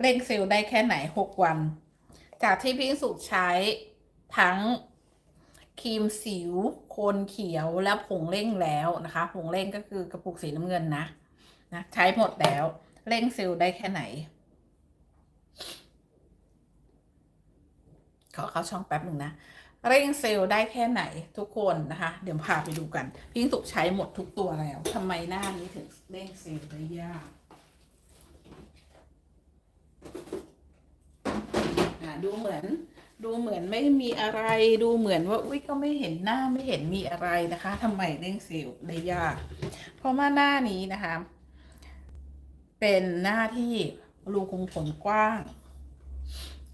เร่งเซลล์ได้แค่ไหนหกวัน จากที่พี่สุใช้ทั้งครีมสิวโคนเขียวและผงเร่งแล้วนะคะ ผงเร่งก็คือกระปุกสีน้ำเงินนะนะ ใช้หมดแล้ว เร่งเซลล์ได้แค่ไหน ขอเข้าช่องแป๊บหนึ่งนะ เร่งเซลล์ได้แค่ไหนทุกคนนะคะ เดี๋ยวพาไปดูกันพี่สุใช้หมดทุกตัวแล้วทำไมหน้านี้ถึงเร่งเซลล์ได้ยาก อ่า ดูเหมือน ดูเหมือนไม่มีอะไร ดูเหมือนว่า อุ้ยก็ไม่เห็นหน้าไม่เห็นมีอะไรนะคะทำไมเร่งเซลล์ได้ยาก เพราะว่าหน้านี้นะคะ เป็นหน้าที่รูขุมขนกว้าง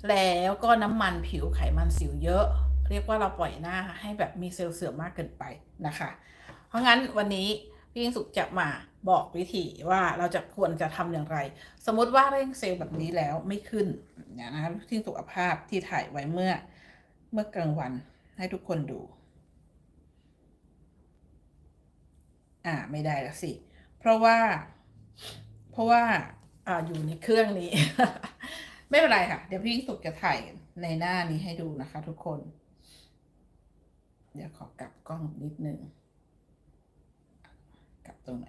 แล้วก็น้ำมันผิวไขมันสิวเยอะ เรียกว่าเราปล่อยหน้าให้แบบมีเซลล์เสื่อมมากเกินไปนะคะ เพราะงั้นวันนี้ พี่ยิ่งสุขจะมาบอกวิธีว่าเราจะควรจะทำอย่างไร สมมติว่าเร่งเซลล์แบบนี้แล้วไม่ขึ้นนี่นะคะที่สุขภาพที่ถ่ายไว้เมื่อเมื่อกลางวันให้ทุกคนดู อ่าไม่ได้แล้วสิ เพราะว่า เพราะว่าอ่าอยู่ในเครื่องนี้ ไม่เป็นไรค่ะ เดี๋ยวพี่ยิ่งสุขจะถ่ายในหน้านี้ให้ดูนะคะ ทุกคน เดี๋ยวขอกลับกล้องนิดนึง ลับตรงไหน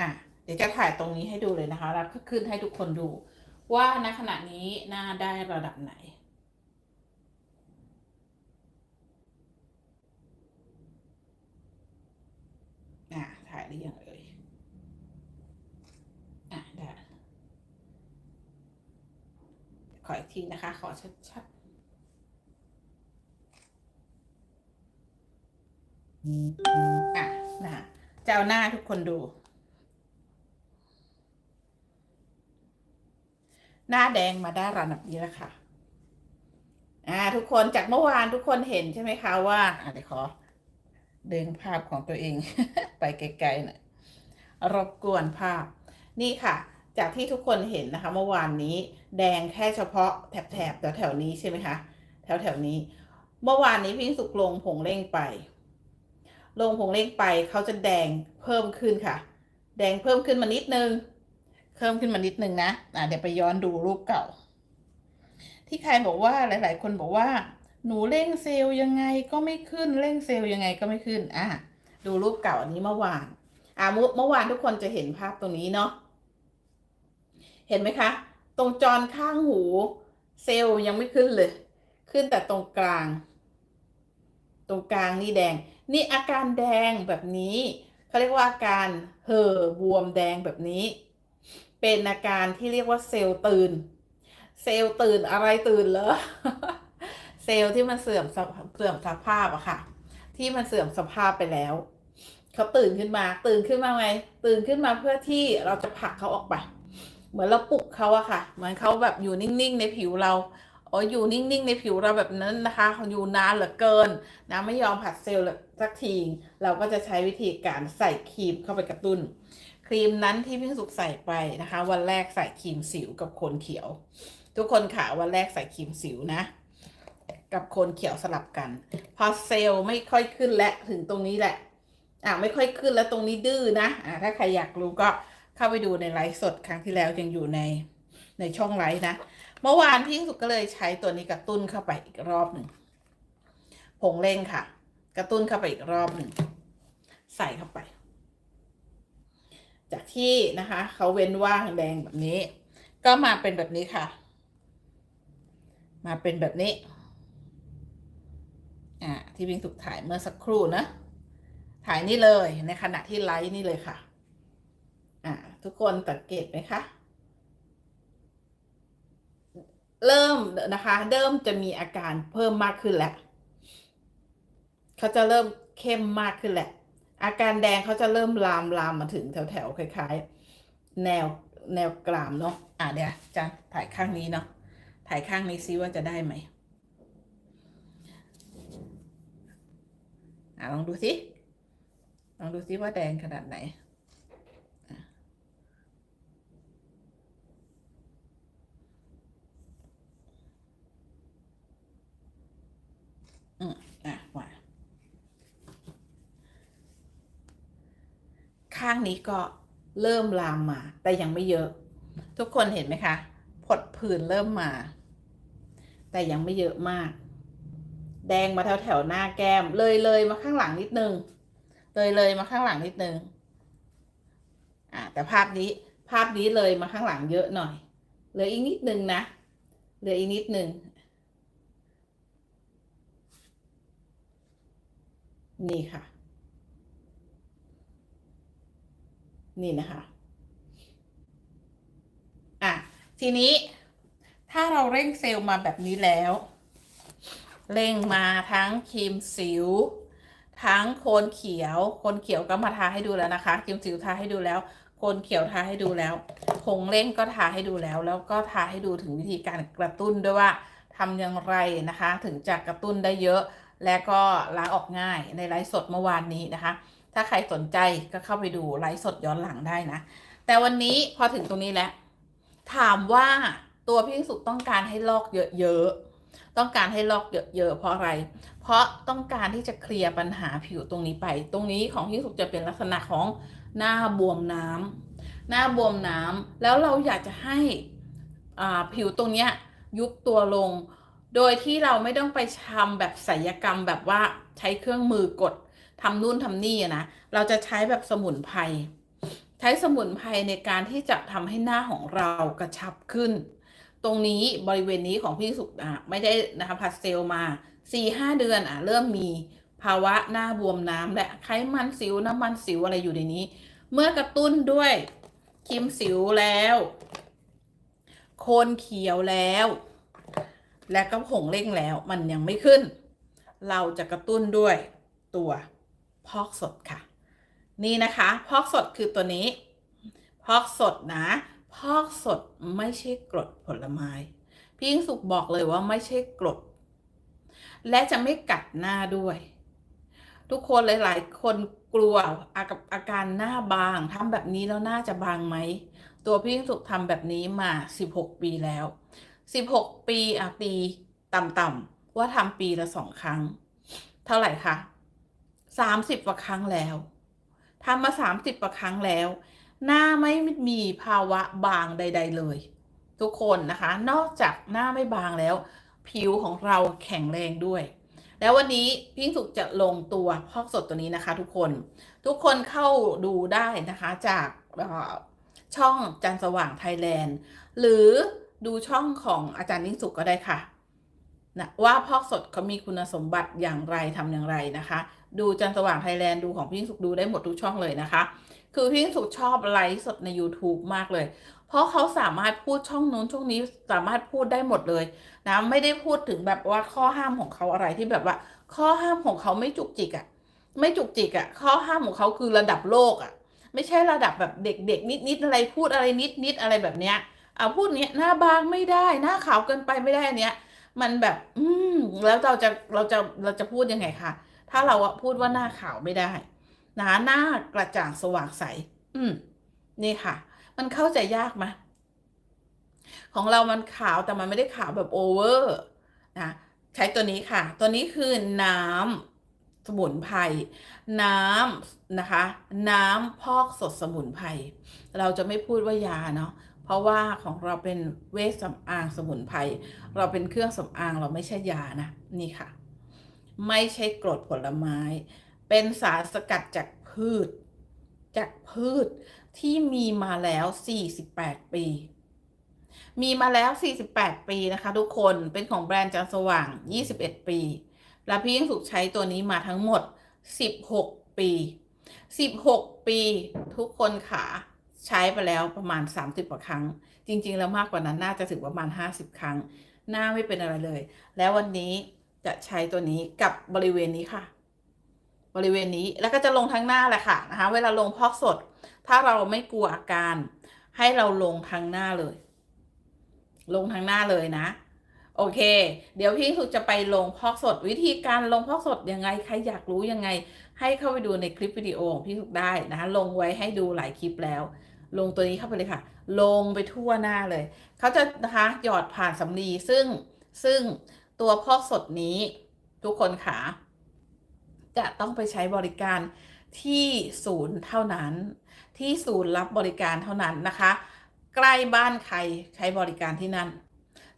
อะ เดี๋ยวจะถ่ายตรงนี้ให้ดูเลยนะคะ แล้วก็ขึ้นให้ทุกคนดู ว่าณขณะนี้หน้าได้ระดับไหนอะถ่ายได้ยังเอ่ยอะได้ขออีกทีนะคะ ขอชัดๆอะนะ จะเอาหน้าทุกคนดู หน้าแดงมาได้ระดับนี้แล้วค่ะ อ่า ทุกคนจากเมื่อวานทุกคนเห็นใช่ไหมคะว่าอะเดี๋ยวขอ ดึงภาพของตัวเอง ไปไกลๆหน่อยรบกวนภาพ นี่ค่ะจากที่ทุกคนเห็นนะคะ เมื่อวานนี้แดงแค่เฉพาะแถบๆแถวๆนี้ใช่ไหมคะ แถวๆนี้ เมื่อวานนี้พี่สุกลงผงเร่งไป ลงผงเร่งไปเขาจะแดงเพิ่มขึ้นค่ะ แดงเพิ่มขึ้นมานิดนึงเพิ่มขึ้นมานิดนึงนะอะเดี๋ยวไปย้อนดูรูปเก่า ที่ใครบอกว่าหลาย ๆ คนบอกว่า หนูเร่งเซลล์ยังไงก็ไม่ขึ้นเร่งเซลล์ยังไงก็ไม่ขึ้นอะดูรูปเก่าอันนี้เมื่อวานอะเมื่อเมื่อวานทุกคนจะเห็นภาพตรงนี้เนาะเห็นไหมคะ ตรงจรข้างหู เซลล์ยังไม่ขึ้นเลย ขึ้นแต่ตรงกลาง ตรงกลางนี่แดง นี่อาการแดงแบบนี้เขาเรียกว่าอาการเห่อบวมแดงแบบนี้ เป็นอาการที่เรียกว่าเซลล์ตื่น เซลล์ตื่นอะไรตื่นเหรอเซลล์ที่มันเสื่อมเสื่อมสภาพอะค่ะ ที่มันเสื่อมสภาพไปแล้วเขาตื่นขึ้นมา ตื่นขึ้นมาไงตื่นขึ้นมาเพื่อที่เราจะผลักเขาออกไป เหมือนเราปลุกเขาอะค่ะ เหมือนเขาแบบอยู่นิ่งๆในผิวเรา ออยู่นิ่งๆในผิวเราแบบนั้นนะคะเขาอยู่นานเหลือเกินนะไม่ยอมผัดเซลล์สักที เราก็จะใช้วิธีการใส่ครีมเข้าไปกระตุ้น ครีมนั้นที่พี่สุกใส่ไปนะคะ วันแรกใส่ครีมสิวกับโคนเขียว ทุกคนค่ะวันแรกใส่ครีมสิวนะ กับโคนเขียวสลับกัน พอเซลล์ไม่ค่อยขึ้นและถึงตรงนี้แหละอะไม่ค่อยขึ้นแล้วตรงนี้ดื้อนะอะถ้าใครอยากรู้ก็เข้าไปดูในไลฟ์สดครั้งที่แล้วยังอยู่ในในช่องไลฟ์นะ เมื่อวานพี่สุกก็เลยใช้ตัวนี้กระตุ้นเข้าไปอีกรอบหนึ่งผงเร่งค่ะ กระตุ้นเข้าไปอีกรอบหนึ่งใส่เข้าไป จากที่นะคะเขาเว้นว่างแดงแบบนี้ ก็มาเป็นแบบนี้ค่ะ มาเป็นแบบนี้อ่าที่พิงสุกถ่ายเมื่อสักครู่นะถ่ายนี่เลยในขณะที่ไลฟ์นี่เลยค่ะ อ่า ทุกคนสังเกตไหมคะ เริ่มนะคะเริ่มจะมีอาการเพิ่มมากขึ้นแหล้วเขาจะเริ่มเข้มมากขึ้นแหละ อาการแดงเขาจะเริ่มลามลามมาถึงแถวแถวคล้าย ๆ แนวแนวกรามเนาะอะเดี๋ยวจะถ่ายข้างนี้เนาะถ่ายข้างนี้ซิว่าจะได้ไหมอะลองดูสิลองดูซิว่าแดงขนาดไหน อืมอะมาข้างนี้ก็เริ่มลามมา แต่ยังไม่เยอะ ทุกคนเห็นไหมคะผดผื่นเริ่มมา แต่ยังไม่เยอะมาก แดงมาแถวแถวๆหน้าแก้ม เลยเลยมาข้างหลังนิดนึง เลยเลยมาข้างหลังนิดนึงอ่าแต่ภาพนี้ภาพนี้เลยมาข้างหลังเยอะหน่อย เหลืออีกนิดนึงนะ เหลืออีกนิดนึง นี่ค่ะ นี่นะคะอะทีนี้ถ้าเราเร่งเซลล์มาแบบนี้แล้ว เร่งมาทั้งครีมสิว ทั้งโคนเขียว โคนเขียวก็มาทาให้ดูแล้วนะคะครีมสิวทาให้ดูแล้วโคนเขียวทาให้ดูแล้วผงเร่งก็ทาให้ดูแล้ว แล้วก็ทาให้ดูถึงวิธีการกระตุ้นด้วยว่าทำอย่างไรนะคะ ถึงจะกระตุ้นได้เยอะ และก็ล้างออกง่ายในไลฟ์สดเมื่อวานนี้นะคะ ถ้าใครสนใจก็เข้าไปดูไลฟ์สดย้อนหลังได้นะ แต่วันนี้พอถึงตรงนี้แล้ว ถามว่าตัวพี่สุขต้องการให้ลอกเยอะๆ ต้องการให้ลอกเยอะๆ เพราะอะไร เพราะต้องการที่จะเคลียร์ปัญหาผิวตรงนี้ไป ตรงนี้ของพี่สุขจะเป็นลักษณะของหน้าบวมน้ำหน้าบวมน้ำแล้วเราอยากจะให้อ่าผิวตรงเนี้ยยุบตัวลง โดยที่เราไม่ต้องไปทำแบบศัลยกรรมแบบว่าใช้เครื่องมือกดทำนู่นทำนี่นะ เราจะใช้แบบสมุนไพร ใช้สมุนไพรในการที่จะทำให้หน้าของเรากระชับขึ้น ตรงนี้บริเวณนี้ของพี่สุขอะไม่ได้นะคะพัดเซลมา4ีหเดือนอะเริ่มมีภาวะหน้าบวมน้ำและไขมันสิวน้ำมันสิวอะไรอยู่ในนี้ เมื่อกระตุ้นด้วยครีมสิวแล้ว โคนเขียวแล้ว และก็ผงเร่งแล้วมันยังไม่ขึ้น เราจะกระตุ้นด้วยตัวพอกสดค่ะ นี่นะคะพอกสดคือตัวนี้ พอกสดนะ พอกสดไม่ใช่กรดผลไม้ พี่ยิ่งสุขบอกเลยว่าไม่ใช่กรด และจะไม่กัดหน้าด้วย ทุกคนหลาย ๆ คนกลัวอากับอาการหน้าบางทำแบบนี้แล้วหน้าจะบางไหม ตัวพี่ยิ่งสุขทำแบบนี้มา 16 ปีแล้ว 16 ปีอะปีต่ำๆว่าทำปีละสองครั้ง เท่าไหร่คะ30กว่าครั้งแล้วทำมาสามสิบกว่าครั้งแล้ว หน้าไม่มีภาวะบางใด ๆ เลย ทุกคนนะคะ นอกจากหน้าไม่บางแล้ว ผิวของเราแข็งแรงด้วย แล้ววันนี้พี่สุขจะลงตัวพอกสดตัวนี้นะคะ ทุกคนทุกคนเข้าดูได้นะคะจากช่องจันสว่างไทยแลนด์ หรือ ดูช่องของอาจารย์นิ่งสุขก็ได้ค่ะนะว่าพอกสดเขามีคุณสมบัติอย่างไรทำอย่างไรนะคะ ดูจันทร์สว่างไทยแลนด์ดูของพี่ยิ่งสุขดูได้หมดทุกช่องเลยนะคะ คือพี่ยิ่งสุขชอบไลฟ์สดใน YouTube มากเลย เพราะเขาสามารถพูดช่องนู้นช่องนี้สามารถพูดได้หมดเลยนะไม่ได้พูดถึงแบบว่าข้อห้ามของเขาอะไรที่แบบว่า ข้อห้ามของเขาไม่จุกจิกอะ่ะไม่จุกจิกอะ่ะข้อห้ามของเขาคือระดับโลกอะ่ะไม่ใช่ระดับแบบเด็กๆนิดๆอะไรพูดอะไรนิดๆอะไรแบบเนี้ย เอาพูดเนี้ยหน้าบางไม่ได้ หน้าขาวเกินไปไม่ได้อันเนี้ย มันแบบ อืมแล้วเราจะเราจะเราจะพูดยังไงคะถ้าเราอะพูดว่าหน้าขาวไม่ได้นะหน้ากระจ่างสว่างใส อืม นี่ค่ะ มันเข้าใจยากไหมของเรามันขาวแต่มันไม่ได้ขาวแบบโอเวอร์นะใช้ตัวนี้ค่ะ ตัวนี้คือน้ำสมุนไพรน้ำนะคะ น้ำพอกสดสมุนไพรเราจะไม่พูดว่ายาเนาะ เพราะว่าของเราเป็นเวชสำอางสมุนไพรเราเป็นเครื่องสำอางเราไม่ใช่ยานะนี่ค่ะ ไม่ใช่กรดผลไม้ เป็นสารสกัดจากพืช จากพืชที่มีมาแล้ว 48 ปี มีมาแล้ว 48 ปีนะคะ ทุกคนเป็นของแบรนด์จันสว่าง 21 ปี และพี่ยิ่งสุขใช้ตัวนี้มาทั้งหมด 16 ปี 16 ปี ทุกคนขา ใช้ไปแล้วประมาณ 30กว่าครั้ง จริง ๆ แล้วมากกว่านั้นน่าจะถึงประมาณ 50 ครั้ง หน้าไม่เป็นอะไรเลย แล้ววันนี้จะใช้ตัวนี้กับบริเวณนี้ค่ะ บริเวณนี้แล้วก็จะลงทั้งหน้าแหละค่ะนะคะเวลาลงพอกสด ถ้าเราไม่กลัวอาการ ให้เราลงทั้งหน้าเลย ลงทั้งหน้าเลยนะ โอเค เดี๋ยวพี่สุจะไปลงพอกสด วิธีการลงพอกสดยังไงใครอยากรู้ยังไง ให้เข้าไปดูในคลิปวิดีโอของพี่สุได้นะคะลงไว้ให้ดูหลายคลิปแล้ว ลงตัวนี้เข้าไปเลยค่ะ ลงไปทั่วหน้าเลย เขาจะนะคะหยอดผ่านสำลีซึ่งซึ่งตัวพอกสดนี้ทุกคนขาจะต้องไปใช้บริการที่ศูนย์เท่านั้น ที่ศูนย์รับบริการเท่านั้นนะคะ ใกล้บ้านใครใช้บริการที่นั่น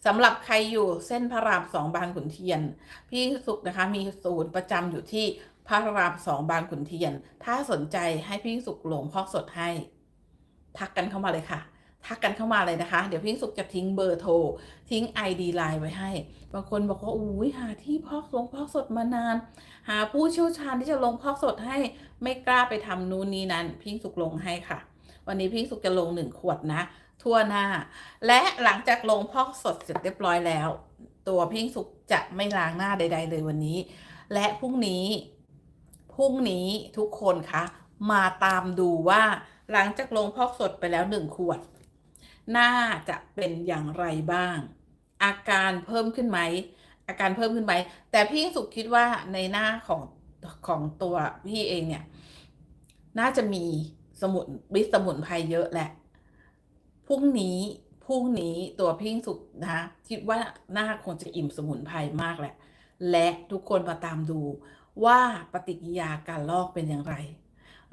สำหรับใครอยู่เส้นพระรามสองบางขุนเทียน พี่สุขนะคะมีศูนย์ประจำอยู่ที่พระรามสองบางขุนเทียน ถ้าสนใจให้พี่สุขลงพอกสดให้ ทักกันเข้ามาเลยค่ะ ทักกันเข้ามาเลยนะคะ เดี๋ยวพี่สุขจะทิ้งเบอร์โทร ทิ้ง ID ไลน์ไว้ให้ บางคนบอกว่าอุ้ยหาที่พอกลงพอกสดมานาน หาผู้เชี่ยวชาญที่จะลงพอกสดให้ไม่กล้าไปทำนู่นนี่นั้น พี่สุขลงให้ค่ะ วันนี้พี่สุขจะลงหนึ่งขวดนะ ทั่วหน้า และหลังจากลงพอกสดเสร็จเรียบร้อยแล้ว ตัวพี่สุขจะไม่ล้างหน้าใด ๆ เลยวันนี้ และพรุ่งนี้พรุ่งนี้ทุกคนคะมาตามดูว่า หลังจากลงพอกสดไปแล้วหนึ่งขวดหน้าจะเป็นอย่างไรบ้าง อาการเพิ่มขึ้นไหม อาการเพิ่มขึ้นไหม แต่พี่สุขคิดว่าในหน้าของของตัวพี่เองเนี่ย น่าจะมีสมุนวิสมุนไพรเยอะแหละ พรุ่งนี้พรุ่งนี้ตัวพี่สุขนะคิดว่าหน้าคงจะอิ่มสมุนไพรมากแหละ และทุกคนมาตามดูว่าปฏิกิริยาการลอกเป็นอย่างไร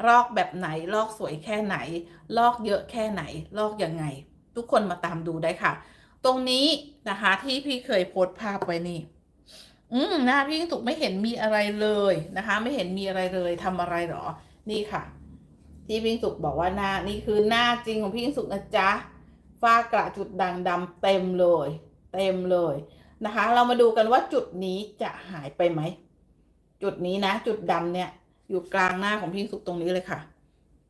ลอกแบบไหน ลอกสวยแค่ไหน ลอกเยอะแค่ไหน ลอกยังไง ทุกคนมาตามดูได้ค่ะ ตรงนี้นะคะที่พี่เคยโพสต์ภาพไว้นี่ อืมหน้าพี่สุกไม่เห็นมีอะไรเลยนะคะ ไม่เห็นมีอะไรเลยทำอะไรหรอ นี่ค่ะ ที่พี่สุกบอกว่าหน้านี่คือหน้าจริงของพี่สุกนะจ๊ะฝ้ากระจุดด่างดำเต็มเลย เต็มเลยนะคะ เรามาดูกันว่าจุดนี้จะหายไปไหม จุดนี้นะ จุดดำเนี่ย อยู่กลางหน้าของพี่สุกตรงนี้เลยค่ะ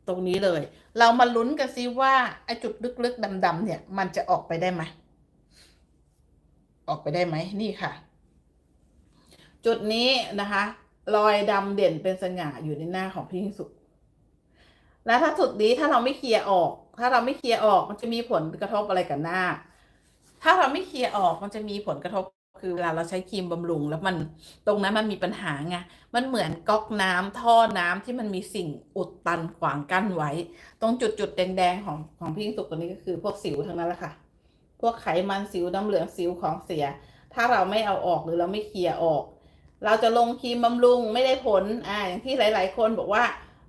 ตรงนี้เลย เรามาลุ้นกันซิว่าไอ้จุดลึกๆดำๆเนี่ย มันจะออกไปได้ไหมออกไปได้ไหมนี่ค่ะ จุดนี้นะคะ รอยดำเด่นเป็นสง่าอยู่ในหน้าของพี่สุกแล้วถ้าจุดนี้ถ้าเราไม่เคลียร์ออก ถ้าเราไม่เคลียร์ออกมันจะมีผลกระทบอะไรกับหน้า ถ้าเราไม่เคลียร์ออกมันจะมีผลกระทบ คือเวลาเราใช้ครีมบำรุง แล้วมันตรงนั้นมันมีปัญหาไงมันเหมือนก๊อกน้ำท่อน้ำที่มันมีสิ่งอุดตันขวางกั้นไว้ ตรงจุดจุดแดงๆของของพี่สุกตัวนี้ก็คือพวกสิวทั้งนั้นแหละค่ะ พวกไขมันสิวน้ำเหลืองสิวของเสีย ถ้าเราไม่เอาออกหรือเราไม่เคลียร์ออก เราจะลงครีมบำรุงไม่ได้ผลอ่าอย่างที่หลาย ๆ คนบอกว่า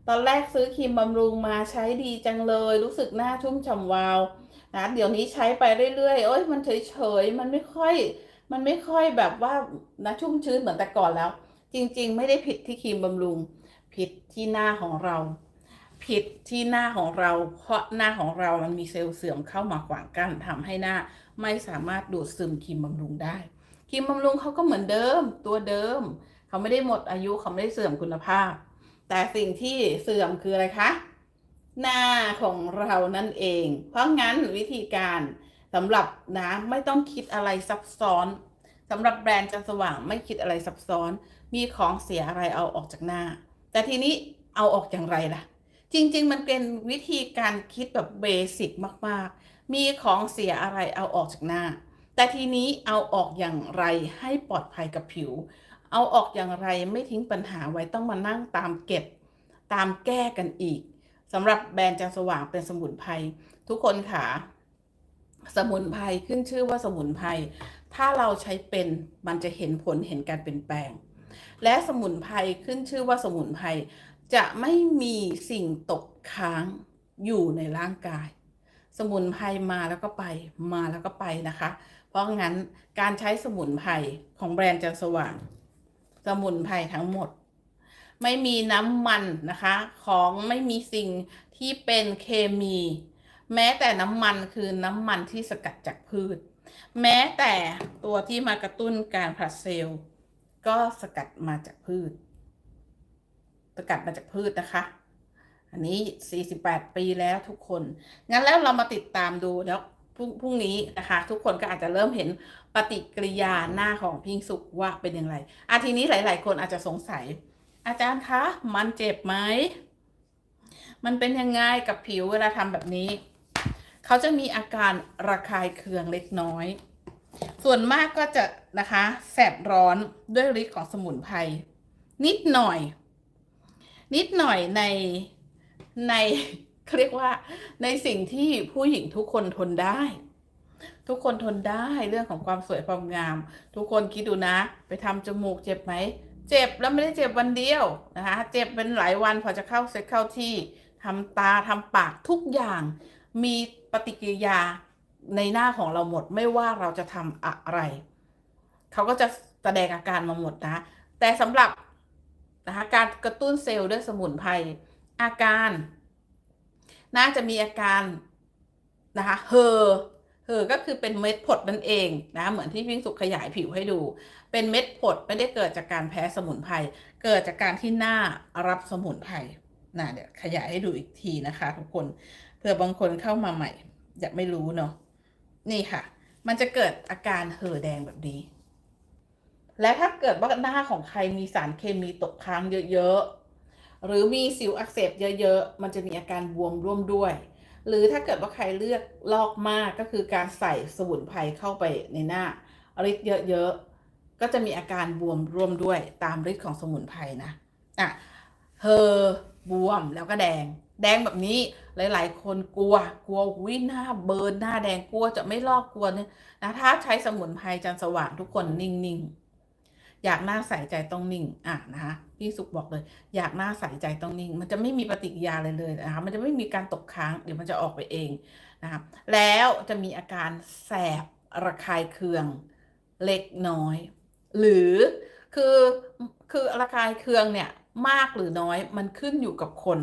ตอนแรกซื้อครีมบำรุงมาใช้ดีจังเลย รู้สึกหน้าชุ่มฉ่ำวาวนะเดี๋ยวนี้ใช้ไปเรื่อยๆโอ้ยมันเฉยๆ มันไม่ค่อย มันไม่ค่อยแบบว่านะชุ่มชื้นเหมือนแต่ก่อนแล้ว จริง ๆ ไม่ได้ผิดที่ครีมบำรุง ผิดที่หน้าของเรา ผิดที่หน้าของเรา เพราะหน้าของเรามันมีเซลล์เสื่อมเข้ามาขวางกั้นทำให้หน้าไม่สามารถดูดซึมครีมบำรุงได้ครีมบำรุงเขาก็เหมือนเดิม ตัวเดิม เขาไม่ได้หมดอายุเขาไม่ได้เสื่อมคุณภาพ แต่สิ่งที่เสื่อมคืออะไรคะหน้าของเรานั่นเอง เพราะงั้นวิธีการ สำหรับนะไม่ต้องคิดอะไรซับซ้อนสำหรับแบรนด์จันสว่างไม่คิดอะไรซับซ้อน มีของเสียอะไรเอาออกจากหน้า แต่ทีนี้เอาออกอย่างไรล่ะ จริง ๆ มันเป็นวิธีการคิดแบบเบสิกมากๆ มีของเสียอะไรเอาออกจากหน้า แต่ทีนี้เอาออกอย่างไรให้ปลอดภัยกับผิว เอาออกอย่างไรไม่ทิ้งปัญหาไว้ต้องมานั่งตามเก็บ ตามแก้กันอีกสำหรับแบรนด์จันสว่างเป็นสมุนไพรทุกคนค่ะ สมุนไพรขึ้นชื่อว่าสมุนไพรถ้าเราใช้เป็นมันจะเห็นผลเห็นการเปลี่ยนแปลง และสมุนไพรขึ้นชื่อว่าสมุนไพรจะไม่มีสิ่งตกค้างอยู่ในร่างกาย สมุนไพรมาแล้วก็ไปมาแล้วก็ไปนะคะ เพราะงั้นการใช้สมุนไพรของแบรนด์จันสว่าง สมุนไพรทั้งหมด ไม่มีน้ำมันนะคะ ของไม่มีสิ่งที่เป็นเคมี แม้แต่น้ำมันคือน้ำมันที่สกัดจากพืช แม้แต่ตัวที่มากระตุ้นการผลัดเซลล์ก็สกัดมาจากพืช สกัดมาจากพืชนะคะ อันนี้ 48 ปีแล้วทุกคน งั้นแล้วเรามาติดตามดูแล้วพรุ่งพรุ่งนี้นะคะ ทุกคนก็อาจจะเริ่มเห็นปฏิกิริยาหน้าของพิงสุกว่าเป็นอย่างไรอาทีนี้หลาย ๆ คนอาจจะสงสัย อาจารย์คะ มันเจ็บไหม มันเป็นยังไงกับผิวเวลาทำแบบนี้ เขาจะมีอาการระคายเคืองเล็กน้อย ส่วนมากก็จะนะคะแสบร้อนด้วยฤทธิ์ของสมุนไพรนิดหน่อย นิดหน่อยในในเขาเรียกว่า ในสิ่งที่ผู้หญิงทุกคนทนได้ ทุกคนทนได้เรื่องของความสวยความงาม ทุกคนคิดดูนะ ไปทำจมูกเจ็บไหมเจ็บแล้วไม่ได้เจ็บวันเดียวนะคะ เจ็บเป็นหลายวันพอจะเข้าเซ็ตเข้าที่ทำตาทำปากทุกอย่าง มีปฏิกิริยาในหน้าของเราหมดไม่ว่าเราจะทำอะไร เขาก็จะแสดงอาการมาหมดนะ แต่สำหรับนะคะการกระตุ้นเซลล์ด้วยสมุนไพรอาการ น่าจะมีอาการนะคะเฮอเฮอก็คือเป็นเม็ดผดนั่นเองนะเหมือนที่พิงสุขขยายผิวให้ดู เป็นเม็ดผดไม่ได้เกิดจากการแพ้สมุนไพรเกิดจากการที่หน้ารับสมุนไพรนะเดี๋ยวขยายให้ดูอีกทีนะคะ ทุกคน ผื่อบางคนเข้ามาใหม่อยากไม่รู้เนาะนี่ค่ะ มันจะเกิดอาการเห่อแดงแบบนี้ และถ้าเกิดว่าหน้าของใครมีสารเคมีตกค้างเยอะๆหรือมีสิวอักเสบเยอะๆมันจะมีอาการบวมร่วมด้วย หรือถ้าเกิดว่าใครเลือกลอกมากก็คือการใส่สมุนไพรเข้าไปในหน้าฤทธิ์เยอะๆก็จะมีอาการบวมร่วมด้วยตามฤทธิ์ของสมุนไพรนะอะเฮอบวมแล้วก็แดง แดงแบบนี้หลาย ๆ คนกลัว กลัววิหน้าเบิร์นหน้าแดงกลัวจะไม่ลอกกลัวเนี่ยนะถ้าใช้สมุนไพรจันสว่างทุกคนนิ่ง ๆ อยากหน้าใสใจต้องนิ่ง อะนะคะพี่สุขบอกเลย อยากหน้าใสใจต้องนิ่ง มันจะไม่มีปฏิกิริยาเลยเลยนะคะมันจะไม่มีการตกค้างเดี๋ยวมันจะออกไปเองนะคะแล้วจะมีอาการแสบระคายเคืองเล็กน้อย หรือคือคือระคายเคืองเนี่ยมากหรือน้อยมันขึ้นอยู่กับคน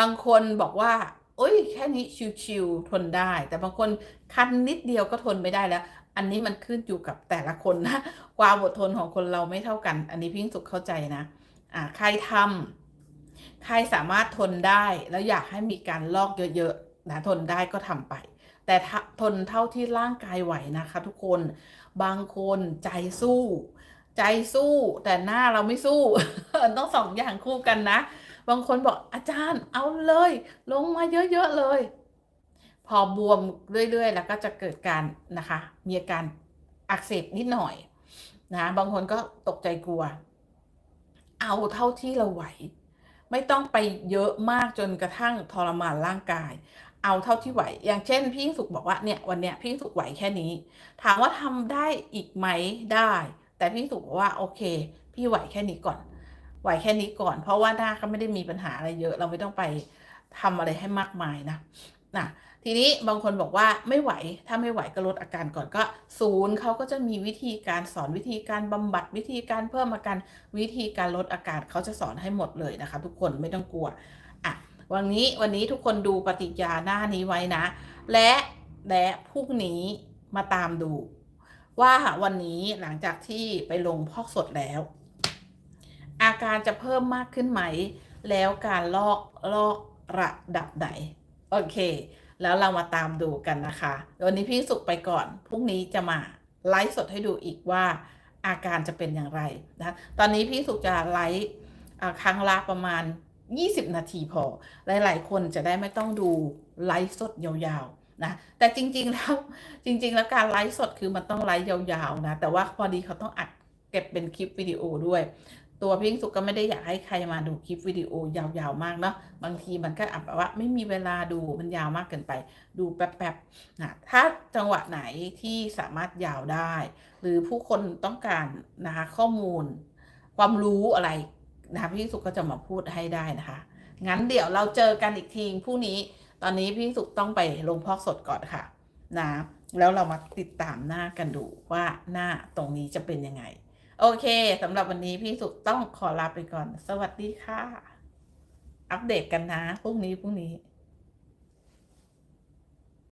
บางคนบอกว่าโอ้ยแค่นี้ชิวๆทนได้ แต่บางคนคันนิดเดียวก็ทนไม่ได้แล้ว อันนี้มันขึ้นอยู่กับแต่ละคนนะความอดทนของคนเราไม่เท่ากัน อันนี้พิงสุขเข้าใจนะอ่าใครทำใครสามารถทนได้แล้วอยากให้มีการลอกเยอะๆนะทนได้ก็ทำไป แต่ทนเท่าที่ร่างกายไหวนะคะ ทุกคนบางคนใจสู้ ใจสู้แต่หน้าเราไม่สู้ต้องสองอย่างคู่กันนะ บางคนบอกอาจารย์เอาเลย ลงมาเยอะๆเลย พอบวมเรื่อยๆ แล้วก็จะเกิดการนะคะ มีอาการอักเสบนิดหน่อยนะบางคนก็ตกใจกลัว เอาเท่าที่เราไหว ไม่ต้องไปเยอะมากจนกระทั่งทรมานร่างกาย เอาเท่าที่ไหว อย่างเช่น พี่สุขบอกว่าเนี่ยวันเนี้ยพี่สุขไหวแค่นี้ ถามว่าทำได้อีกไหมได้ แต่พี่สุขบอกว่าโอเค พี่ไหวแค่นี้ก่อน ไหวแค่นี้ก่อน เพราะว่าหน้าก็ไม่ได้มีปัญหาอะไรเยอะ เราไม่ต้องไปทำอะไรให้มากมายนะนะทีนี้บางคนบอกว่าไม่ไหวถ้าไม่ไหวก็ลดอาการก่อนก็ศูนย์เขาก็จะมีวิธีการสอนวิธีการบำบัดวิธีการเพิ่มอาการวิธีการลดอาการเขาจะสอนให้หมดเลยนะคะ ทุกคนไม่ต้องกลัวอะวันนี้วันนี้ทุกคนดูปฏิกิริยาหน้านี้ไว้นะ และและพรุ่งนี้มาตามดู ว่าวันนี้หลังจากที่ไปลงพอกสดแล้ว อาการจะเพิ่มมากขึ้นไหม แล้วการลอกลอกระดับไหน โอเค แล้วเรามาตามดูกันนะคะ วันนี้พี่สุขไปก่อน พรุ่งนี้จะมาไลฟ์สดให้ดูอีกว่าอาการจะเป็นอย่างไรนะ ตอนนี้พี่สุขจะไลฟ์อ่าครั้งละประมาณ 20 นาทีพอ หลาย ๆ คนจะได้ไม่ต้องดูไลฟ์สดยาวๆ นะ แต่จริง ๆ แล้วจริง ๆ แล้วการไลฟ์สดคือมันต้องไลฟ์ยาวๆ นะ แต่ว่าพอดีเขาต้องอัดเก็บเป็นคลิปวิดีโอด้วย ตัวพิงสุกก็ไม่ได้อยากให้ใครมาดูคลิปวิดีโอยาวๆมากเนาะบางทีมันก็อาจแบบว่าไม่มีเวลาดูมันยาวมากเกินไป ดูแป๊บๆนะถ้าจังหวะไหนที่สามารถยาวได้ หรือผู้คนต้องการนะคะข้อมูล ความรู้อะไรนะคะพี่สุกก็จะมาพูดให้ได้นะคะ งั้นเดี๋ยวเราเจอกันอีกทีพรุ่งนี้ ตอนนี้พี่สุกต้องไปลงพอกสดก่อนค่ะนะแล้วเรามาติดตามหน้ากันดูว่าหน้าตรงนี้จะเป็นยังไง โอเคสำหรับวันนี้พี่สุต้องขอลาไปก่อน สวัสดีค่ะ อัปเดตกันนะพรุ่งนี้พรุ่งนี้